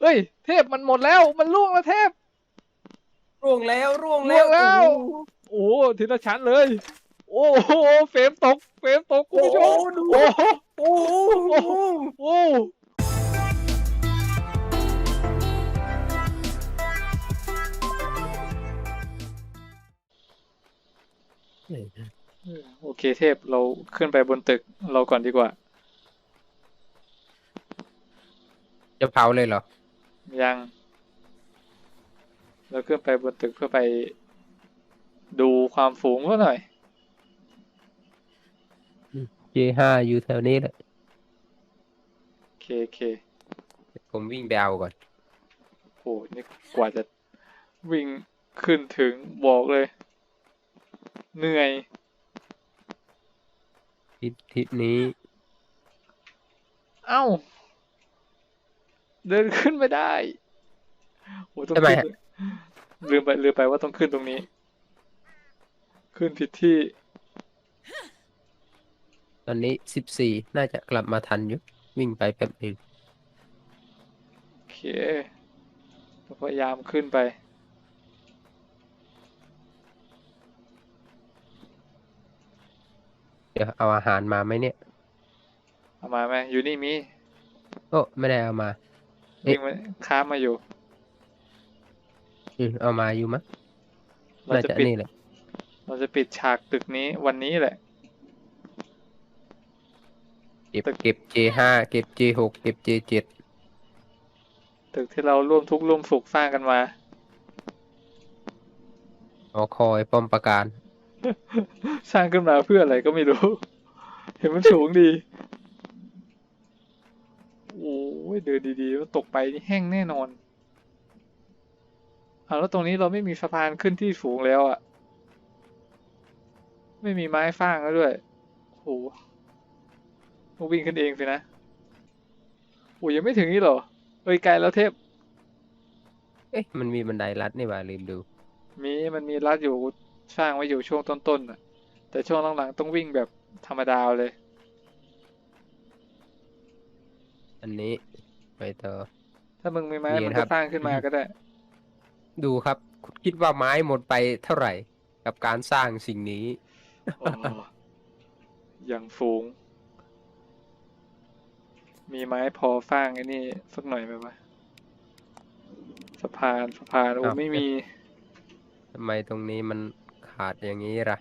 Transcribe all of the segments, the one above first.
เฮ้ย เทพมันหมดแล้ว มันล่วงแล้วเทพร่วงแล้วร่วงล่วงแล้วโอ้โหโอ้โหทีละชั้นเลย โอ้โหเฟรมตก เฟรมตกคุณผู้ชมดูโอ้โหโอ้โหโอ้โหโอเคเทพเราขึ้นไปบนตึกเราก่อนดีกว่า จะเผาเลยเหรอ ยัง เราขึ้นไปบนตึกเพื่อไปดูความฝูงเขาหน่อย J5 อยู่แถวนี้แหละโอเคโอเคผมวิ่งไปเอาก่อน โหนี่กว่าจะวิ่งขึ้นถึงบอกเลย เหนื่อยทิศทิศนี้ เอ้า เดินขึ้นไม่ได้โหต้องทำไมขึ้นลืมไปลืมไปว่าต้องขึ้นตรงนี้ ขึ้นผิดที่ ตอนนี้สิบสี่น่าจะกลับมาทันอยู่ วิ่งไปแป๊บหนึงโอเคพยายามขึ้นไปเดี๋ยวเอาอาหารมาไหมเนี่ย เอามาไหมอยู่นี่มี โอ้ไม่ได้เอามา เอ๊ะวิ่งมาค้ามาอยู่อืมเอามาอยู่มั้งเราน่าจะจะปิด นี่แหละ เราจะปิดฉากตึกนี้วันนี้แหละ เก็บ เก็บ J5 เก็บ J6 เก็บ J7 ตึกที่เราร่วมทุกข์ร่วมสุขสร้างกันมา หอคอยป้อมปราการ สร้างขึ้นมาเพื่ออะไรก็ไม่รู้ เห็นมันสูงดี โอ้ย เดินดีๆมันตกไปนี่แห้งแน่นอนเอาแล้วตรงนี้เราไม่มีสะพานขึ้นที่สูงแล้วอะ่ะ ไม่มีไม้ฟางแล้วด้วยโอ้โหต้องวิ่งขึ้นเองสินะโอ้ยยังไม่ถึงนี่เหรอเอ้ยไกลแล้วเทพ เอ๊ะมันมีบันไดลัดนี่หว่าลืมดู มีมันมีรัดอยู่สร้างไว้อยู่ช่วงต้นๆน่ะ แต่ช่วงหลังๆต้องวิ่งแบบธรรมดาเลย อันนี้ ไปต่อ ถ้ามึงมีไม้นี่มันครัก็บสร้างขึ้นมาก็ได้ ดูครับคิดว่าไม้หมดไปเท่าไหร่ กับการสร้างสิ่งนี้โอ้อย่างฟูง มีไม้พอฟางไอ้นี่สักหน่อยไหมวะสะพานสะพานโอ้อ้าวไม่มีทำไมตรงนี้มันขาดอย่างนี้ล่ะ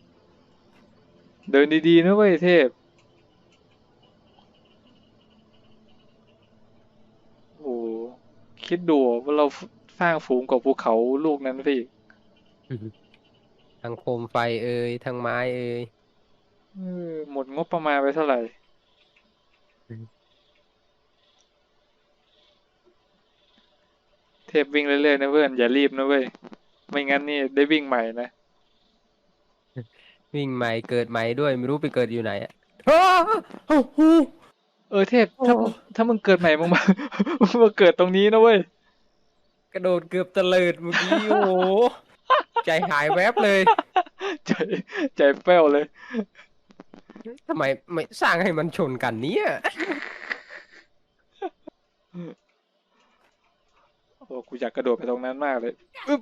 เดินดีๆนะเว้ยเทพ โอ้ คิดดูว่าเราสร้างฝูงกว่าภูเขาลูกนั้นสิทั้งโคมไฟเอ่ยทั้งไม้เอ่ยเออหมดงบประมาณไปเท่าไหร่อืมเทพวิ่งเรื่อยๆนะเพื่อนอย่ารีบนะเว้ยไม่งั้นนี่ได้วิ่งใหม่นะวิ่งใหม่เกิดใหม่ด้วยไม่รู้ไปเกิดอยู่ไหนอะอ้าวโอ้โห เออเทพถ้าโอ้ถ้ามึงเกิดใหม่มึงมามึงมาเกิดตรงนี้นะเว้ยกระโดดเกือบตะเลิดเมื่อกี้โอ้โหใจหายแวบเลย ใจใจแป้วเลยทำไมไม่สร้างให้มันชนกันเนี่ยโอ้กูอยากกระโดดไปตรงนั้นมากเลยอึ๊บ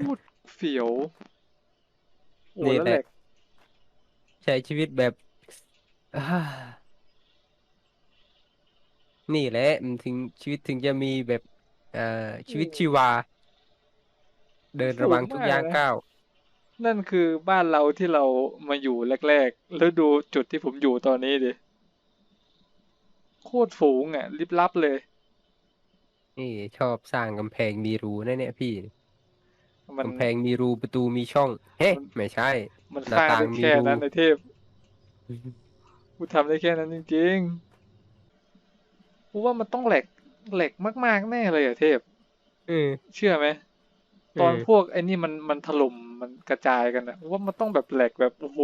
โคตรเฟียวโอ้นี่แล้วแหแหละละใช้ชีวิตแบบอ่านี่แหละมันถึงชีวิตถึงจะมีแบบเอ่อชีวิตชีวา เดินระวังทุกย่างก้าวนั่นคือบ้านเราที่เรามาอยู่แรก ๆ แล้วดูจุดที่ผมอยู่ตอนนี้ดิโคตรฝูงอะลิบลับเลย นี่ชอบสร้างกำแพงมีรูนะเนี่ยพี่มันกำแพงมีรูประตูมีช่อง เฮ้มันไม่ใช่ มันหน้าสร้างต่างได้มีแค่รูนั้นนะเทพกูทำได้แค่นั้นจริงๆกูว่ามันต้องแหลกแหลกมากๆแน่เลยอะเทพเออเชื่อไหมตอนเออพวกไอ้นี่มันมันถล่มมันกระจายกันอะกูว่ามันต้องแบบแหลกแบบโอ้โห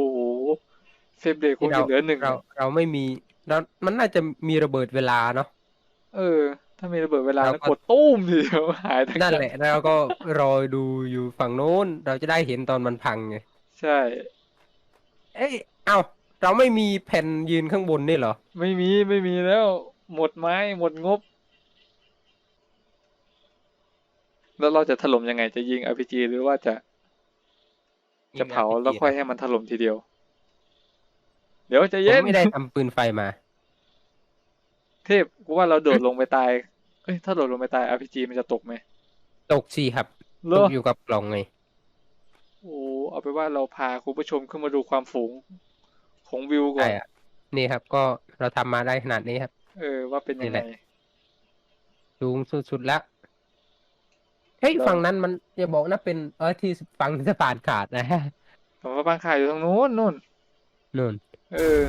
เฟรมเรทคงที่จะเหลือหนึ่งเราอะเราไม่มีเรามันน่าจะมีระเบิดเวลาเนาะเออ ถ้ามีระเบิดเวลาเราแล้วก็กดตุ้มทีเดียวหายทั้งนั่นแหละเราก็รอดูอยู่ฝั่งโน้น เราจะได้เห็นตอนมันพังไง ใช่ เอ้ยเอ้าเราไม่มีแผ่นยืนข้างบนนี่เหรอ ไม่มีไม่มีแล้ว หมดไม้หมดงบ แล้วเราจะถล่มยังไงจะยิง RPG หรือว่าจะจะเผาแล้วค่อยให้มันถล่มทีเดียว เดี๋ยวใจะผเย็น มไม่ได้ทำปืนไฟมา เทพกูว่าเราโดดลงไปตายเอ้ยถ้าโดดลงไปตาย RPG มันจะตกไหมตกสิครับเหรตอกอยู่กับกล่องไง โอ้เอาไปนว่าเราพาคุณผู้ชมขึ้นมาดูความสูงของวิวก่อใช่นอะนี่ครับ ก็เราทำมาได้ขนาดนี้ครับ เออว่าเป็นยังนี่ไงแหละสูงสุดๆแล้วเฮ้ยแล้วฝั่งนั้นมันอย่าบอกนะเป็นเออที่ฝั่งสะพานขาดนะแต่ว่าบางข่ายอยู่ทางนู้นนู่นนู่นเออ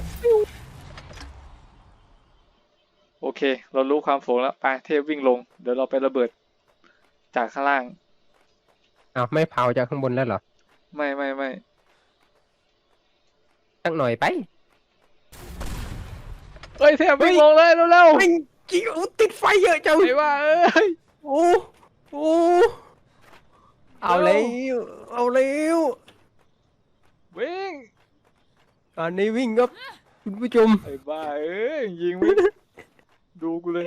โอเค เรารู้ความสูงแล้วไปเทพวิ่งลง เดี๋ยวเราไประเบิดจากข้างล่างอ้าวไม่เผาจากข้างบนแล้วเหรอ ไม่ไม่ไม่สักหน่อยไปเอ้ยเทพวิ่งเฮ้ยลงเลยเร็วไม่จิ๋วติดไฟเยอะจังๆไอ้ว่าเอ้ยโอ้โอ้เอาแล้วเอาแล้ววิ่งตอนนี้วิ่งครับคุณผู้ชมไอ้บ้าเอ้ยยิงไม่ดูกูเลย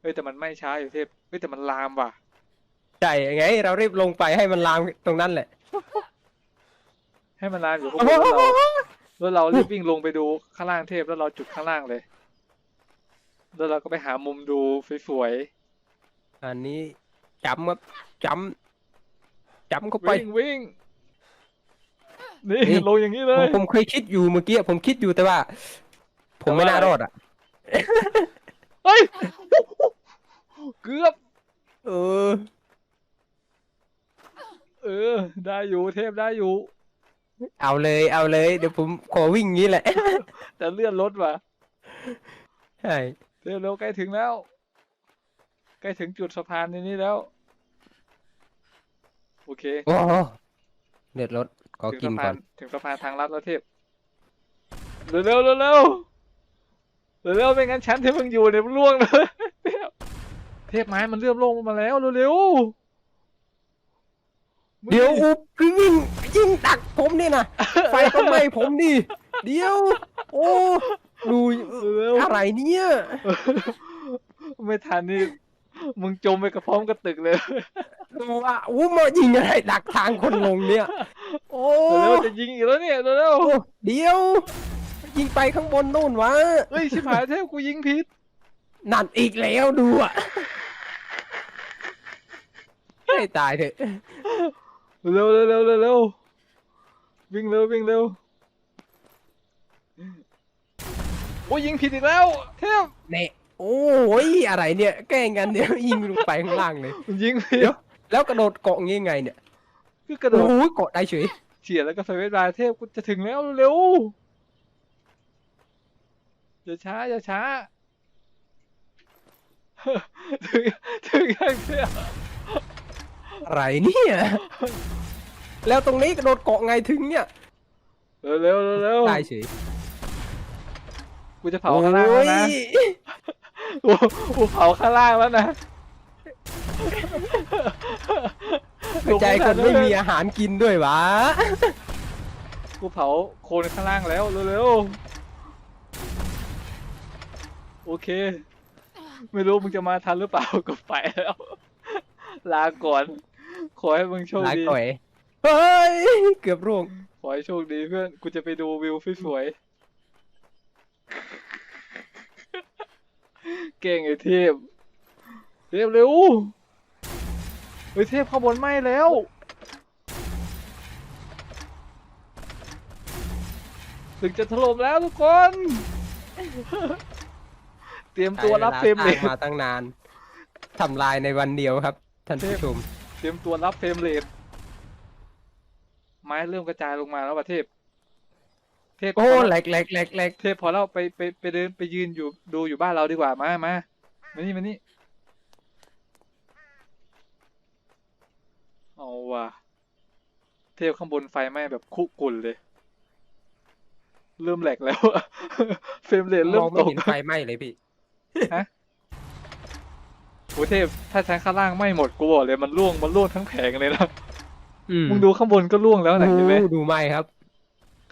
เอ้ยแต่มันไม่ช้าอยู่เทพเอ้ยแต่มันลามว่ะใช่ไง เรารีบลงไปให้มันลามตรงนั้นแหละ ให้มันลามอยู่ข้างบนแล้วเราแล้วเรารีบวิ่งลงไปดูข้างล่างเทพแล้วเราจุดข้างล่างเลย แล้วเราก็ไปหามุมดูสวยอันนี้จำครับจำจำเข้าๆไป วิ่งวิ่งนี่นี่ ลงอย่างนี้เลผมย ผมเคยคิดอยู่เมื่อกี้ผมคิดอยู่แต่ว่า ผมไม่แต่ว่าน่ารอดอะ เฮ้ย เกือบ เออ เออ ได้อยู่เทพได้อยู่ เอาเลยเอาเลย เดี๋ยวผมขอวิ่งงี้แหละแต่เลื่อนรถว่ะใช่เร็วเร็วใกล้ถึงแล้ว ใกล้ถึงจุดสะพานในนี้แล้ว โอเคโอ้โหเดือดรถขอถึงกินสะก่พาอนนถึงสะพานทางลัดแล้วเทพเร็วเร็วเร็วเร็วเร็วเร็วไม่งั้นชั้นที่มึงอยู่เนี่ยมันล่วงเลยเทพเทพไม้มันเลื่อมลงมาแล้วเร็วเร็วมึง เดี๋ยวอุบวิ่งยิงดักผมนี่นะไฟก็ไหม้ผมดิเดี๋ยว โอ้ดูเร็วอะไรเนี่ยไม่ทันนี่มึงจมไปกับพร้อมกับตึกเลยดูว่าอู้มายิงอะไรดักทางคนลงเนี่ย โอ้เร็วจะยิงอีกแล้วเนี่ยเร็วโอ้เดี๋ยว ยิงไปข้างบนนู่นวะเฮ้ยชิบหายเทพกูยิงผิดนั่นอีกแล้วดูอะให้ตายเถอะ เร็วเร็วเร็วเร็วเร็ววิ่งเร็ววิ่งเร็วโอ้ยยิงผิดอีกแล้วเทพเน่โอ้ยอะไรเนี่ยแกล้งกันเดี๋ยวยิงลงไปข้างล่างเลยมันยิงผิดเดี๋ยวแล้วกระโดดเกาะงี้ไงเนี่ยคือกระโดโอ้ดยเกาะได้เฉยเฉียดแล้วก็ไฟเวทบาร์เทพกูจะถึงแล้วเร็วอย่าช้าอย่าช้าถึงถึงยังเทพ อะไรเนี่ย แล้วตรงนี้กระโดดเกาะไงถึงเนี่ยเร็วเร็วเร็วเร็วได้เฉยกูจะเผาข้างล่างแล้วนะโอ้ยกูกูเผาข้างล่างแล้วนะใจคนไม่มีอาหารกินด้วยวะ กูเผาโคนข้างล่างแล้วเร็วๆ โอเค ไม่รู้มึงจะมาทันหรือเปล่า ก็ไปแล้ว ลาก่อน ขอให้มึงโชคลาดี ก่อยเฮ้ย เกือบร่วงขอให้โชคดีเพื่อน กูจะไปดูวิวสวยๆเก่งไอ้เทพเทพเร็วเฮ้ยเทพข้างบนไหม้แล้ว ถึงจะถล่มแล้วทุกคน เตรียมตัวรับเฟรมเรเลทมาตั้งนานทำลายในวันเดียวครับ ท่านผู้ชม เตรียมตัวรับเฟรมเรทไม้เริ่มกระจายลงมาแล้วประเทพเทพโอ้พอแหลเรากแหลกแหลกแหลกเทพพอเราไปไปไปเดินไปยืนอยู่ดูอยู่บ้านเราดีกว่ามามามานี่มานี่เอาว่ะเทพข้างบนไฟไหม้แบบคุกุ่นเลย เริ่มแหลกแล้วอะเฟรมเรทมเริ่มองตไม่กเห็นไฟไหม้เลยพี่ โอ้เทพถ้าชั้นข้างล่างไหม้หมดกูบอกเลยมันร่วงมันร่วงทั้งแผงเลยนะอืมมึงดูข้างบนก็ร่วงแล้วนะเห็นไหมโอ้ดูไหม้ครับ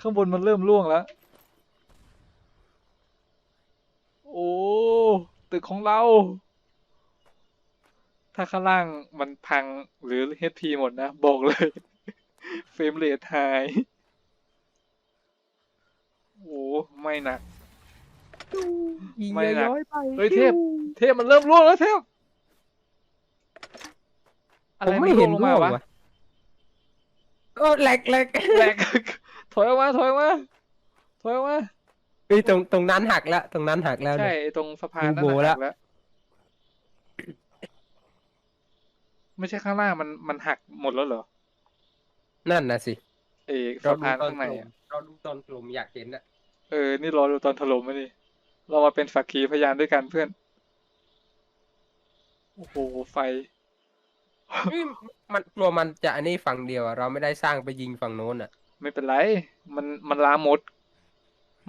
ข้างบนมันเริ่มร่วงแล้ว โอ้ตึกของเรา ถ้าข้างล่างมันพังหรือ HP หมดนะ บอกเลย เฟรมเรทไฮโอ้ไม่หนักยิงไม่หนักย้อยๆไปเฮ้ยเทพ เทพมันเริ่มร่วงแล้วเทพ อะผไรมมันไม่ร่เห็วงนลงร่มาวงวะว่ะโอ้แหลกแหลกแหลกถอยออกมาถอยออกมาถอยออกมาเฮ้ยตรงตรงนั้นหักแล้วตรงนั้นหักแล้วใช่เนี่ยตรงสะพานนั่นดูโบน่ะแล้หัวกแล้วไม่ใช่ข้างล่างมันมันหักหมดแล้วเหรอ นั่นน่ะสิเอเราสะดูพานตอนข้างในกลุ่มอะเราดูตอนกลุ่มอยากเห็นอะเออ นี่รอดูตอนถล่มไหมนี่เรามาเป็นสักขีพยานด้วยกันเพื่อน โอ้โหไฟ เฮ้ยมันกลัวมันจะอันนี้ฝั่งเดียวอะเราไม่ได้สร้างไปยิงฝั่งโน้นอะไม่เป็นไร มันมันล้าหมด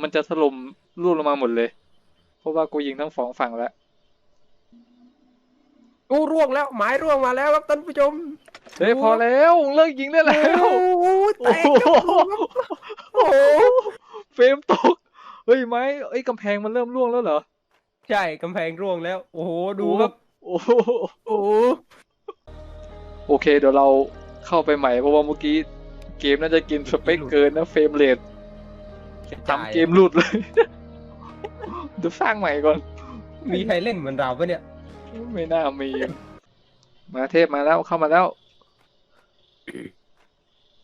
มันจะถล่มรูลงมาหมดเลย เพราะว่ากูยิงทั้งสองฝั่งแล้วโอ้ร่วงแล้วไม้ร่วงมาแล้วครับท่านผู้ชมเฮ้ยพอแล้วเลิกยิงได้แล้ว โอ้โหแตโอ้กโหโอ้โหเฟรมตก เฮ้ยไม้เอ้ยกำแพงมันเริ่มร่วงแล้วเหรอ ใช่กำแพงร่วงแล้ว โอ้โหดูครับ โอ้โหโอ้โห โอเค เดี๋ยวเราเข้าไปใหม่เพราะว่าเมื่อกี้เกมน่าจะกินสเปคเกินนะเฟรมเรททำเกมหลุดเลยเดี๋ยวสร้างใหม่ก่อน มีใครเล่นเหมือนเราปะเนี่ย ไม่น่ามี มาเทพมาแล้วเข้ามาแล้ว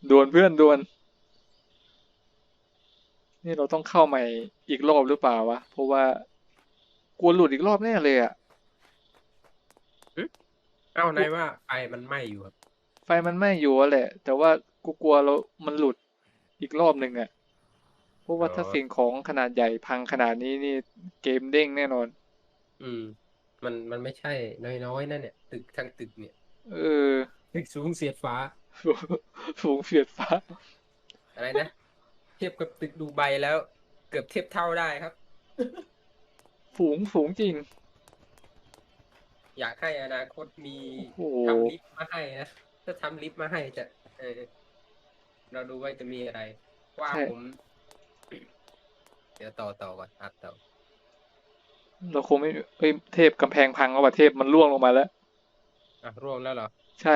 ดวนเพื่อนดวน นี่เราต้องเข้าใหม่อีกรอบหรือเปล่าวะ เพราะว่ากลัวหลุดอีกรอบแน่เลยอะ เอ้าไหนว่าไฟมันไหม้อยู่ครับไฟมันไม่อยู่อะแหละ แต่ว่ากูกลัวเรามันหลุดอีกรอบหนึ่งอะเพราะว่าถ้าสิ่งของขนาดใหญ่พังขนาดนี้นี่เกมเด้งแน่นอน อืม มันมันไม่ใช่น้อยๆนั่นเนี่ย ตึกทั้งตึกเนี่ย เออตึกสูงเสียดฟ้า สูงเสียดฟ้า อะไรนะ เทียบกับตึกดูไบแล้ว เกือบเทียบเท่าได้ครับสูงสูงจริง อยากให้อนาคตมีโอ้โหทำลิฟต์มาให้นะถ้าทำลิฟต์มาให้จะเออเราดูว่าจะมีอะไร ว่าใช่ผม เดี๋ยวต่อต่อก่อนอัดต่อเราคงไม่เอ้ยเทพกำแพงพังแล้วว่ะเทพมันร่วงลงมาแล้วอะร่วงแล้วเหรอ ใช่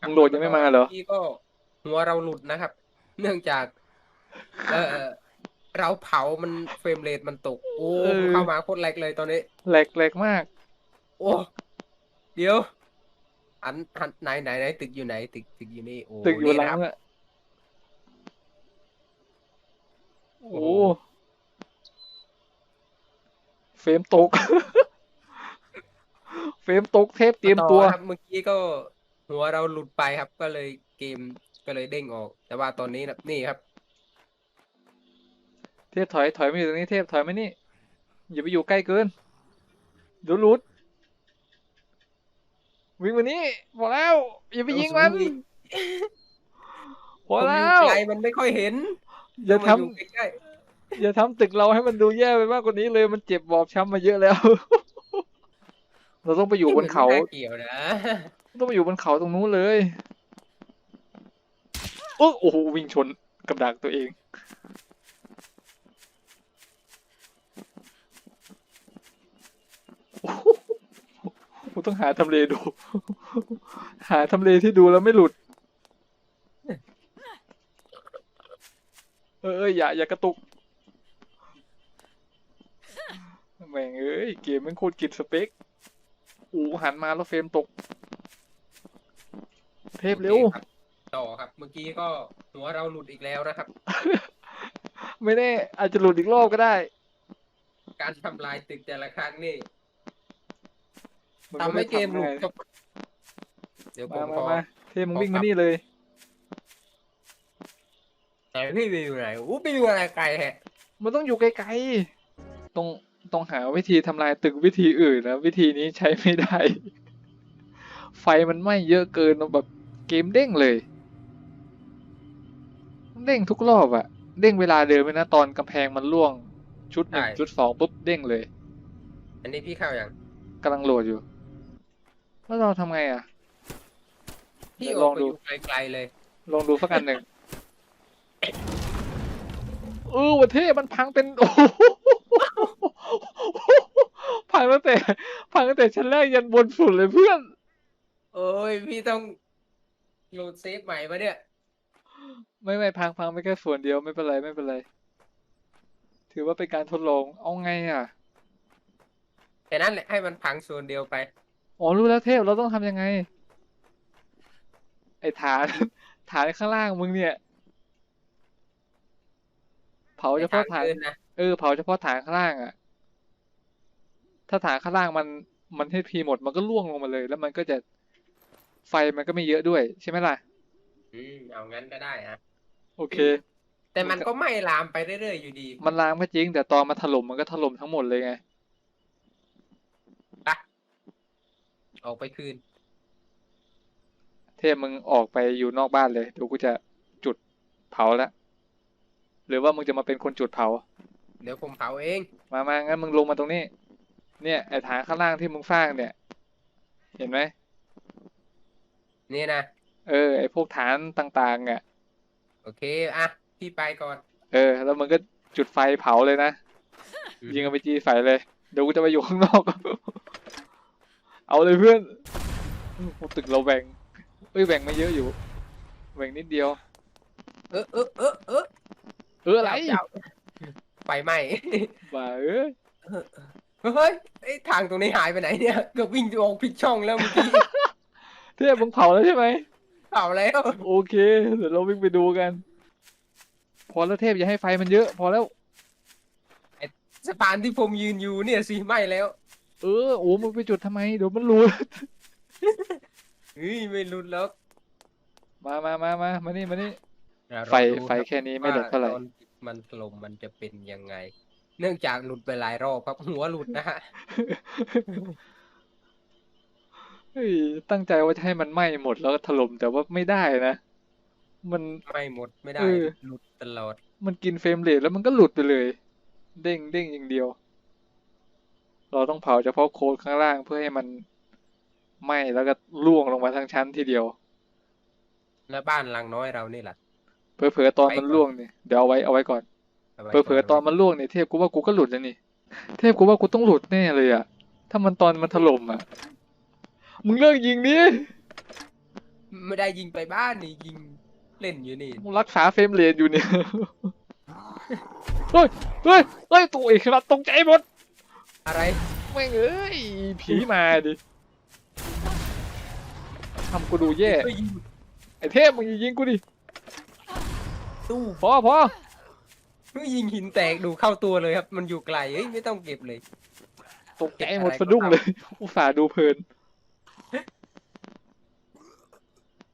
มึงโหลดยังไม่มาเหรอพี่ก็หัวเราหลุดนะครับ เนื่องจาก เออเอ่อเราเผามันเฟรมเรทมันตก โอ้เออเข้ามาโคตรแรกเลยตอนนี้แหลกแหลกมาก โอ้เดี๋ยวอันอันไหนไหนไหนตึกอยู่ไหน ตึกตึกอยู่นี่โอ้ตึกอยู่หลันี่งนะครับอะโอ้โอ้เฟรมตก เฟรมตกเทพเตรียมตัว ครับเมื่อกี้ก็หัวเราหลุดไปครับ ก็เลยเกมก็เลยเด้งออก แต่ว่าตอนนี้นะนี่ครับ เทพถอยถอยมาอยู่ตรงนี้เทพถอยมานี่อย่าไปอยู่ใกล้เกินเดี๋ยวหลุด วิ่งมานี่พอแล้วอย่าไปยิงมันเอาสิพอผมอแล้ยู่วไกลมันไม่ค่อยเห็น อย่าทำต้งมอยู่ใกล้อย่าทำตึกเราให้มันดูแย่ไปมากกว่านี้เลยมันเจ็บบอบช้ำมาเยอะแล้ว เราต้องไปๆอยู่บนเขาไม่น่เกี่ยวนะต้องไปอยู่บนเขาตรงนู้นเลยโอ้โอ้โหวิ่งชนกับดักตัวเอง โอ้โห กูต้องหาทำเลดู หาทำเลที่ดูแล้วไม่หลุด เออเอยอย่า อย่ากระตุกแม่งเอ้ย เกมมันโคตรกินสเปคอูหันมาแล้วเฟรมตก เทพเร็วโอคครับต่อครับ เมื่อกี้ก็หัวเราหลุดอีกแล้วนะครับ ไม่แน่อาจจะหลุดอีกรอบก็ได้ การทำลายตึกแต่ละครั้งนี่มัน ทำให้เกมหลุดไได้ครับเดี๋ยวผมมาขมาอมาเทพมึงขอวิ่งครัมาบนี่เลย แต่พี่ไปอยู่ไหนอู้ไปอยู่อะไรไกลแฮะมันต้องอยู่ไกลๆ ต้องต้องหาวิธีทำลายตึกวิธีอื่นนะ วิธีนี้ใช้ไม่ได้ ไฟมันไหม้เยอะเกินแบบเกมเด้งเลย เด้งทุกรอบอะเด้งเวลาเดิมเลยนะ ตอนกำแพงมันร่วง ชุดหนึ่งชุดสองปุ๊บเด้งเลยอันนี้พี่เข้าอย่างกำลังโหลดอยู่ แล้วเราทำไงอะพี่เดี๋ยวอลออกงไปดูอยู่ไกลๆเลย ลองดูสักอันหนึ่งเออวันเทพมันพังเป็น โอ้โหพังพังตั้งแต่ พังตั้งแต่ชั้นแรกยันบนสุดเลยเพื่อนโอ้ย พี่ต้องโหลดเซฟใหม่ปะเนี่ย ไม่ไม่พังพังไม่แค่ส่วนเดียวไม่เป็นไรไม่เป็นไร ถือว่าเป็นการทดลองเอาไงอะ แต่นั่นแหละให้มันพังส่วนเดียวไป อ๋อรู้แล้วเทพเราต้องทำยังไง ไอ้ฐาน ฐานข้างล่างมึงเนี่ย เผาเฉพาะฐานไปทงอื่นะเออเผาเฉพาะฐานข้างล่างอะ ถ้าฐานข้างล่างมันมันให้พีหมดมันก็ล่วงลงมาเลย แล้วมันก็จะไฟมันก็ไม่เยอะด้วย ใช่ไหมล่ะ อืมเอางั้นก็ได้อะโอเค แต่มันก็ไม่ลามไปเรื่อยๆอยู่ดี มันล้างก็จริง แต่ตอนมาถล่มมันก็ถล่มทั้งหมดเลยไง ไป ออกไปคืน เทพมึงออกไปอยู่นอกบ้านเลยเดี๋ยวกูจะจุดเผาแล้วหรือว่ามึงจะมาเป็นคนจุดเผา เดี๋ยวผมเผาเอง มามางั้นมึงลงมาตรงนี้ เนี่ยไอ้ฐานข้างล่างที่มึงสร้างเนี่ย เห็นไหมนี่นะเออไอ้พวกฐานต่างๆอะโอเคอะพี่ไปก่อน เออ แล้วมึงก็จุดไฟเผาเลยนะยิงเอาไปจีใส่เลยเดี๋ยวกูจะไปอยู่ข้างนอก เอาเลยเพื่อนโอ้ตึกเราแบ่งเอ้ยแบ่งไม่เยอะอยู่ แบ่งนิดเดียว เออเออเออเออเอออะไรเจ้าไฟไหม้บ้าเอ้ยเฮ้ยไอ้ทางตรงนี้หายไปไหนเนี่ยเกือบวิ่งออกผิดช่องแล้วเมื่อกี้เทพมึงเผาแล้วใช่ไหมเผาแล้วโอเคเดี๋ยวเราวิ่งไปดูกัน พอแล้วเทพอย่าให้ไฟมันเยอะ พอแล้วสะพานที่ผมยืนอยู่เนี่ยสิไหม้แล้ว เออโอ้มึงไปจุดทำไม เดี๋ยวมันรู้ เฮ้ยไม่รุนแล้วมามามามามานี่มานี่เราไฟดูไฟแค่นี้ไม่เด็ดเท่าไหร่ว่ตอนมันถล่มมันจะเป็นยังไง เนื่องจากหลุดไปหลายรอบครับหัวหลุดนะฮะเฮ้ยตั้งใจว่าจะให้มันไหม้หมดแล้วก็ถล่มแต่ว่าไม่ได้นะ มันไม่หมดไม่ได้เออหลุดตลอด มันกินเฟรมเรทแล้วมันก็หลุดไปเลย เด้งเด้งอย่างเดียว เราต้องเผาเฉพาะโค้ดข้างล่างเพื่อให้มันไหม้แล้วก็ล่วงลงมาทั้งชั้นทีเดียว แล้วบ้านหลังน้อยเรานี่ล่ะเผลอๆตอนไปมันก่อนล่วงเนี่ยเดี๋ยวเอาไว้เอาไว้ก่อนาไว้เผลอๆตอนมันล่วงเนี่ยเทพกูว่ากูก็หลุดแล้วนี่ เทพกูว่ากูต้องหลุดแน่เลยอะถ้ามันตอนมันถล่มอะมึงเลิกยิงดิไม่ได้ยิงไปบ้านนี่ยิงเล่นอยู่นี่มึงรักษาเฟรมเรทอยู่เนี่ยเฮ้ยเฮ้ยเฮ้ยตัวเอกครับตกใจหมด อะไรแม่งเอ้ยผีมาดิทำกูดูแย่ก็ยิงไอ้เทพมึงอย่ายิงกูดิตู้พอพอก็ยิงหินแตกดูเข้าตัวเลยครับ มันอยู่ไกลเอ้ยไม่ต้องเก็บเลยตกใจหมดสะดุ้งเลย อุตส่าห์ดูเพลิน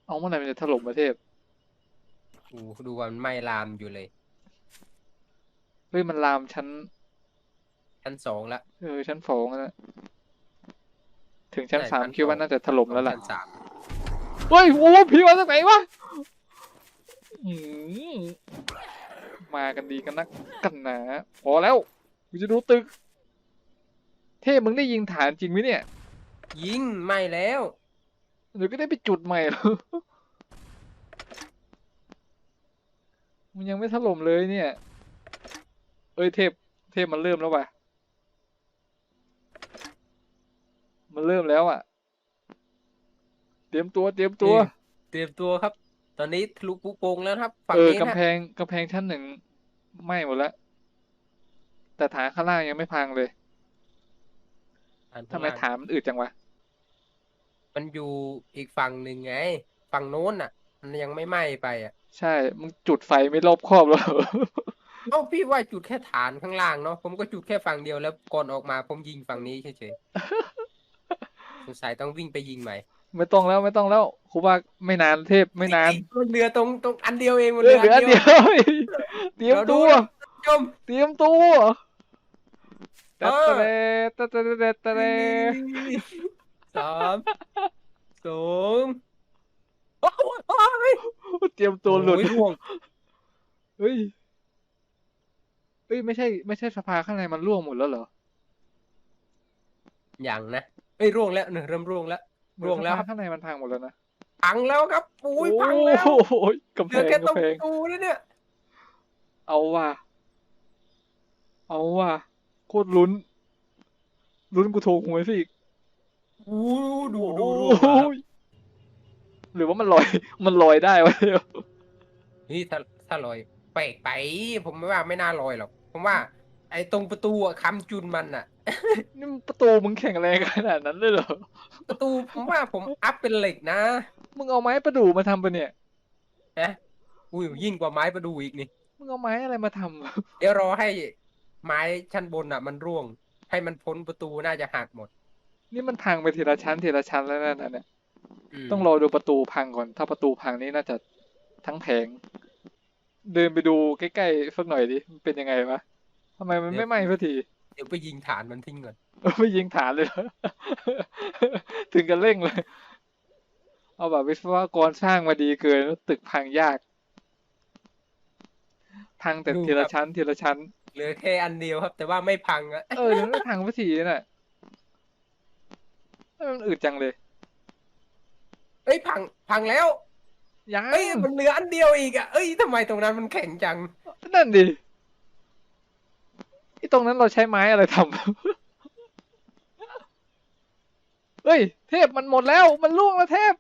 เอาเมื่อไหร่มันจะถล่มประเทศโอ้ดูว่ามันไหม้ลามอยู่เลย เฮ้ยมันลามชั้น ชั้นสองละเออชั้นสองแล้วนะถึงชั้นใช่สามชั้นคิดว่าสองน่าจะถล่มแล้วล่ะชั้นสามเฮ้ยโอ้ผีมาจากไหนวะอืมมากันดีกันนักกันหนาพอแล้วกูจะดูตึก เทพมึงได้ยิงฐานจริงไหมเนี่ย ยิงไหม้แล้วเดี๋ยวก็ได้ไปจุดใหม่แล้วมันยังไม่ถล่มเลยเนี่ย เอ้ยเทพ เทพมันเริ่มแล้วว่ะ มันเริ่มแล้วอะ เตรียมตัวเตรียมตัว เตรียมตัวครับ ตอนนี้ทะลุปุโปงแล้วครับฝั่งเออนี้กำนะแพงกำแพงชั้นหนึ่งไหม้หมดแล้ว แต่ฐานข้างล่างยังไม่พังเลยอันทำไมข้างล่างฐานมันอืดจังวะ มันอยู่อีกฝั่งหนึ่งไง ฝั่งโน้นอะ มันยังไม่ไหม้ไปอะใช่ มึงจุดไฟไม่รอบคอบแล้วเหรอเอ้าพี่ว่าจุดแค่ฐานข้างล่างเนาะผมก็จุดแค่ฝั่งเดียวแล้วก่อนออกมาผมยิงฝั่งนี้เฉยๆ สงสัยต้องวิ่งไปยิงใหม่ไม่ต้องแล้วไม่ต้องแล้วครูว่าไม่นานเทพไม่นานมันเหลือตรงตรงอันเดียวเองมันเหเหลืลืออเหลืออันเดีเดียยววเตรียมตัวชมเตรียมตัวเอตะอเตะตะเตะตะเตะตะเตะสามสองโอ้ยโอ้ยเตรียมตัวหลุดโอ้ยร่วงเฮ้ยเฮ้ยไม่ใช่ ไม่ใช่สภาข้างในมันร่วงหมดแล้วเหรอ อย่างนะ เอ้ยร่วงแล้วเนี่ยเริ่มร่วงแล้วร่วงแล้วครับสภาข้างในมันพังหมดแล้วนะพังแล้วครับอุ้ยพังแล้วโอ้โหกำเหแพลืองแค่ตรกำงแพปงระตูแล้วเนี่ย เอาว่ะเอาว่ะโคตรลุ้น ลุ้นกูถูกหวยซะอีกอู้ดูดูโอ้ดูมาครับยหรือว่ามันลอย มันลอยได้วะเนี่ยนี่ถ้าถ้าลอยแปลกไป ผมไม่ว่าไม่น่าลอยหรอกผมว่า ไอ้ตรงประตูอะค้ำจุนมันอะ นี่มันประตูมึงแข็งแรงขนาดนั้นเลยเหรอ ประตูผมว่าผมอัพเป็นเหล็กนะ มึงเอาไม้ประดู่มาทำปะเนี่ย นะอุ้ยยิ่งกว่าไม้ประดูอีกนี่ มึงเอาไม้อะไรมาทำเดี๋ยวรอให้ไม้ชั้นบนอะ มันร่วง ให้มันพ้นประตูน่าจะหักหมดนี่มันพังไปทีละชั้นทีละชั้นแล้วนั่นน่ะเนี่ย มต้องรอดูประตูพังก่อน ถ้าประตูพังนี่น่าจะทั้งแผง เดินไปดูใกล้ๆสักหน่อยดิมันเป็นยังไงวะทำไมมันไม่ไหม้สักที เดี๋ยวไปยิงฐานมันทิ้งก่อนเออไม่ยิงฐานเลยเหรอถึงกันเร่งเลย เอาแบบวิศวกรสร้างมาดีเกินแล้วตึกพังยาก พังแต่ดูทีละครับชั้น ทีละชั้นเหลือแค่อันเดียวครับ แต่ว่าไม่พังอะเออยังไม่พังสักทีน่ะเออมันอึดจังเลย เอ้ยพังพังแล้วยังเอ้ยมันเหลืออันเดียวอีกอะเอ้ยทำไมตรงนั้นมันแข็งจัง นั่นดิ ที่ตรงนั้นเราใช้ไม้อะไรทำเฮ้ย เทพมันหมดแล้ว มันล่วงแล้วเทพ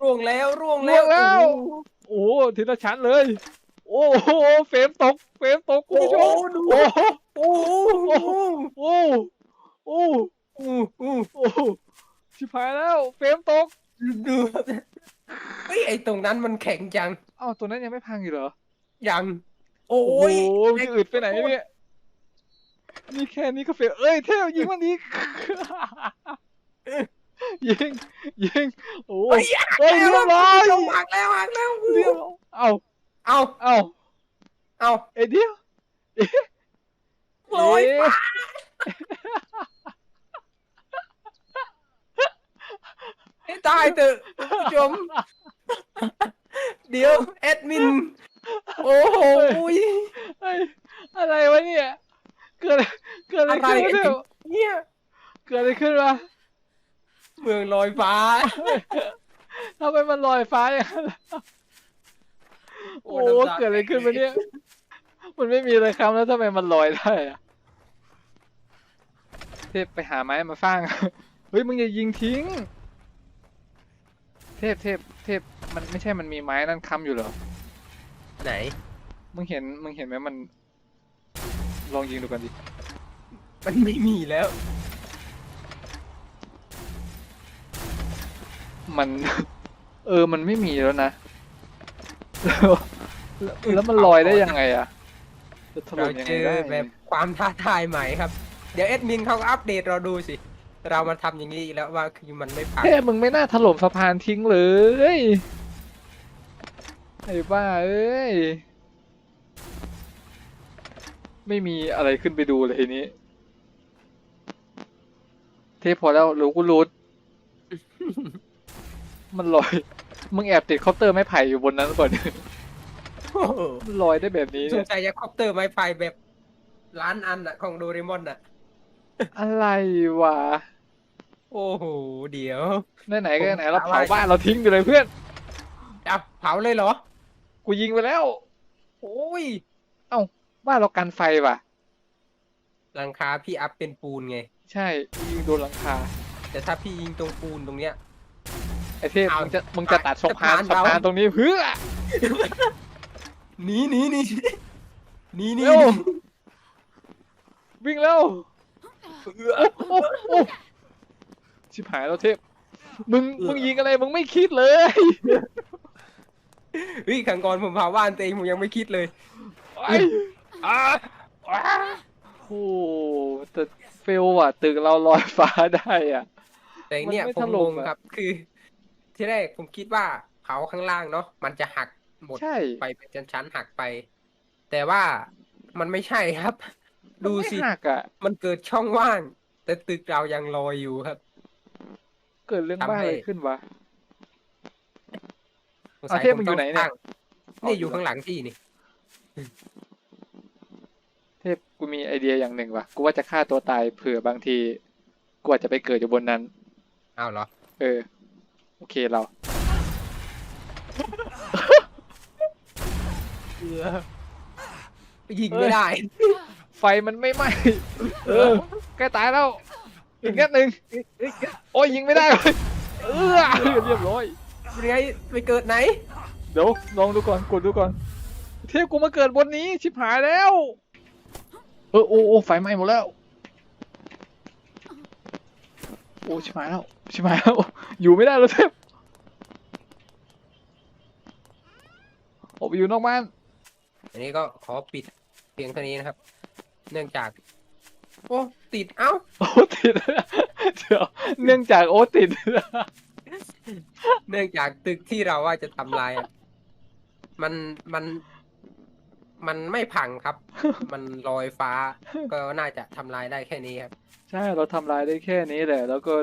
ร่วงแล้วร่วงร่วงแล้วโอ้โหโอ้โหทีละชั้นเลย โอ้โหเฟรมตก เฟรมตกคุณผู้ชมดูโอ้โหโอ้โหโอ้โหโอ้โหอู้อู้โอ้โหชิบหายแล้ว เฟรมตกดูเฮ้ยไอตรงนั้นมันแข็งจัง เอ้าตัวนั้นยังไม่พังอีกเหรอ ยัง โอ้โอ้โหยมีอึดไปไหนเนี่ย นี่แค่นี้ก็เฟรมเอ้ยเทพยิงมันอีกยิงยิงโอ้เฮ้ยเฮ้ยเรียบร้อยลงหักแล้วหักแล้วเรียบร้อยเอาเอาเอาเอาเอยเดียวลอยเอ๊ะให้ตายเถอะคุณผู้ชมเดี๋ยวแอดมิน โอ้โหยเฮ้ยอะไรวะเนี่ย เกิดเกิดอะไรอะไรขึ้นวะไอ้เนี่ยเนี่ยเกิดอะไรขึ้นวะเมืองลอยฟ้า ทำไมมันลอยฟ้าอย่างนั้นล่ะโอ้โอ้น้ำตา เกิดอะไรขึ้นวะเนี่ย มันไม่มีอะไรคำแล้วทำไมมันลอยได้อะเทพไปหาไม้มาฟาง เฮ้ยมึงอย่ายิงทิ้ง เทพเทพเทพมันไม่ใช่มันมีไม้นั่นค้ำอยู่เหรอ ไหน มึงเห็นมึงเห็นไหมมัน ลองยิงดูกันดิ มันไม่มีแล้ว มัน เออ มันไม่มีแล้วนะแล้วแล้วแล้วมันลอยได้ยังไงอะจะถล่เรามยังเจไงอได้แบบความท้าทายใหม่ครับ เดี๋ยวแอดมินเขาอัปเดตเราดูสิ เรามาทำอย่างนี้อีกแล้วว่าคือมันไม่พังเทพมึงไม่น่าถล่มสะพานทิ้งเลย ไอ้บ้าเอ้ย ไม่มีอะไรขึ้นไปดูเลยทีนี้ เทพพอแล้วรู้กูรู้มันลอย มึงแอบติดเคาน์เตอร์ไม้ไผ่อยู่บนนั้นก่อนโอ้โหมันลอยได้แบบนี้สเนี่งยสัยจะคอปเตอร์ไม้ไฟแบบล้านอันอะของโดเรมอนอะอะไรวะ โอ้โห เดี๋ยว ไหนๆก็ผมไหนเรากะเผาว่าบ้านเราทิ้งไปเลยเพื่อนอะเผาเลยเหรอ กูยิงไปแล้ว โอ้ยบ้า นเรากันไฟว่ะ หลังคาพี่อัพเป็นปูนไง ใช่ยิงโดนหลังคา แต่ถ้าพี่ยิงตรงปูนตรงเนี้ย ไอเทพเอามึงจะมึงจะตัดสะพานสะพานสะพานเราตรงนี้เพื่อ หนีหนีหนีหนีหนีเร็ว วิ่งเร็วโอ้โอ้โอ้ชิบหายแล้วเทพมึงมึงยิงอะไรมึงไม่คิดเลย เฮ้ยขังกรผมเผาบ้านตัวเองผมยังไม่คิดเลย ไอ้ อ่าอ่าโอ้แต่เฟลว่ะตึกเราลอยฟ้าได้อะ แต่เนี่ยมันไม่ผมถล่งมงอะ ครับ คือ ที่แรกผมคิดว่าเผาข้างล่างเนาะมันจะหักหมดใช่ ไปเป็นชั้นๆหักไป แต่ว่ามันไม่ใช่ครับ ดูสิ มันไม่หักอะ มันเกิดช่องว่าง แต่ตึกเรายังลอยอยู่ครับ เกิดเรื่องทำบ้าให้ อะไรขึ้นวะ สงเอาสัยเทพมึงอยู่ไหนเนี่ยผมต้องสร้างนี่อยู่ข้างหลังพี่นี่เทพ กูมีไอเดียอย่างหนึ่งว่ะ กูว่าจะฆ่าตัวตายเผื่อบางที กูอาจจะไปเกิดอยู่บนนั้น อ้าวเหรอ เออ โอเคเรา ยิงไม่ได้ ไฟมันไม่ไหม้เออใกล้ตายแล้ว อีกนิดหนึ่งเอ้ยเอ้ยเอ้ยโอ้ยยิงไม่ได้เลยเออเรียบร้อยเป็นไงไปเกิดไหน เดี๋ยวลองดูก่อน กดดูก่อน เทพกูมาเกิดบนนี้ ชิบหายแล้ว เออโอ้โอ้ไฟไหม้หมดแล้ว โอ้ชิบหายแล้วชิบหายแล้ว อยู่ไม่ได้แล้วเทพออกไปอยู่นอกบ้าน อันนี้ก็ขอปิดเพียงเท่านี้นะครับ เนื่องจาก โอ้ติดเอ้า โอ้ติดเดี๋ยวเนื่องจากโอ้ติด เนื่องจากตึกที่เราว่าจะทำลายอะมันมัน มันไม่พังครับ มันลอยฟ้าก็น่าจะทำลายได้แค่นี้ครับ ใช่เราทำลายได้แค่นี้แหละ แล้วก็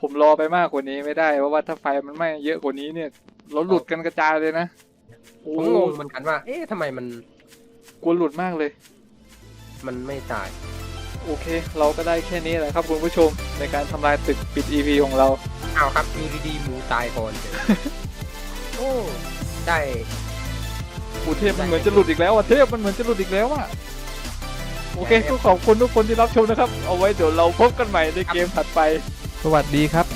ผมรอไปมากกว่านี้ไม่ได้เพราะว่าถ้าไฟมันไหม้เยอะกว่านี้เนี่ยเราหลุดกันกระจายเลยนะโอ้ผมงงเหมือนกันว่า เอ๊ะทำไมมันกลัวหลุดมากเลย มันไม่ตาย โอเค เราก็ได้แค่นี้แหละครับคุณผู้ชมในการทำลายตึกปิด EP ของเราเอาครับอยู่ดีๆหมูตายก่อนเลยโอ้ได้ อูเทพมันเหมือนจะหลุดอีกแล้วอะเทพมันเหมือนจะหลุดอีกแล้วอะโอเคก็ขอบคุณทุกคนที่รับชมนะครับ เอาไว้เดี๋ยวเราพบกันใหม่ในเกมถัดไป สวัสดีครับ